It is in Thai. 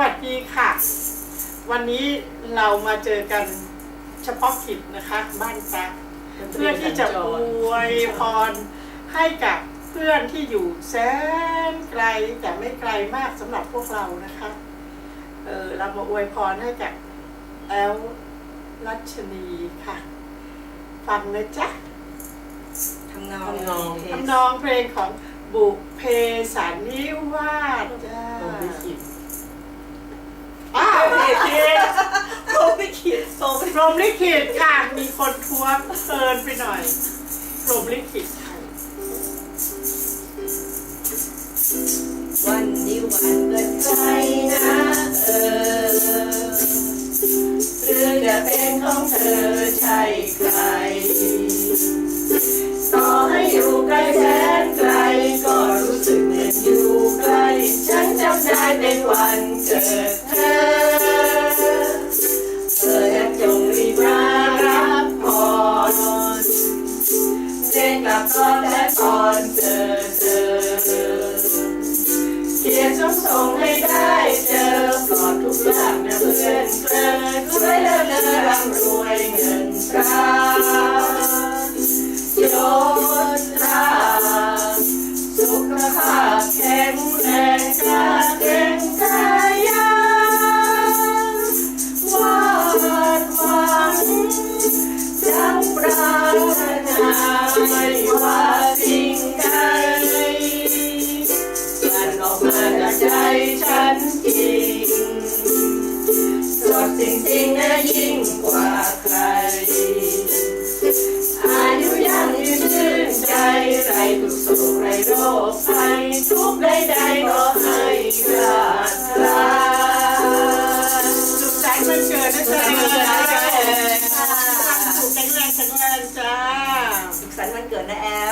วัสดีค่ะ วันนี้เรามาเจอกันเฉพาะกิจนะคะบ้านแป๊บเพื่อที่จะอวยพรให้กับเพื่อนที่อยู่แสนไกลแต่ไม่ไกลมากสำหรับพวกเรานะคะเออเรามาอวยพรให้กับแอลรัชนีค่ะ ฟังนะจ๊ะทำนองทำนองเพลงทำนองเพลงของบุพเพสันนิวาสจ้า ผมไม่คิด อ้าวลิขิต โปรไม่คิดโปรไม่ พรหมลิขิตค่ะ มีคนทวงเกินไปหน่อยพรหมลิขิตค่ะวันนี้วันเกิดใครนะเออหรือจะเป็นของเธอใช่ใคร ต่อให้อยู่ไกล้แสนไกล ก็รู้สึกเหมือนอยู่ใกล้ ฉันจำได้เป็นวันเกิดเธอ ตอนและตอนเจอเธอเขียนส่งส่งให้ได้เจอปลอดทุกอย่างนะเพื่อนเกิดช่วยเลิศเลอร่ำรวยเงินตรายศตราสุขภาพแข็งแรงกล้าเก่งกายยังวาดหวังจังปรารถนาไม่ ใจฉันจริง สดจริงๆนะยิ่งกว่าใคร อายุยังยืนชื่นใจไรทุกโศกไรโรคภัยทุกใดๆก็ให้ขาดคลาสุขสันต์วันเกิดนะจ๊ะสุขสันต์วันเกิดสุขแข็งแรงแข็งแรงจ้าสุขสันต์วันเกิดนะแอล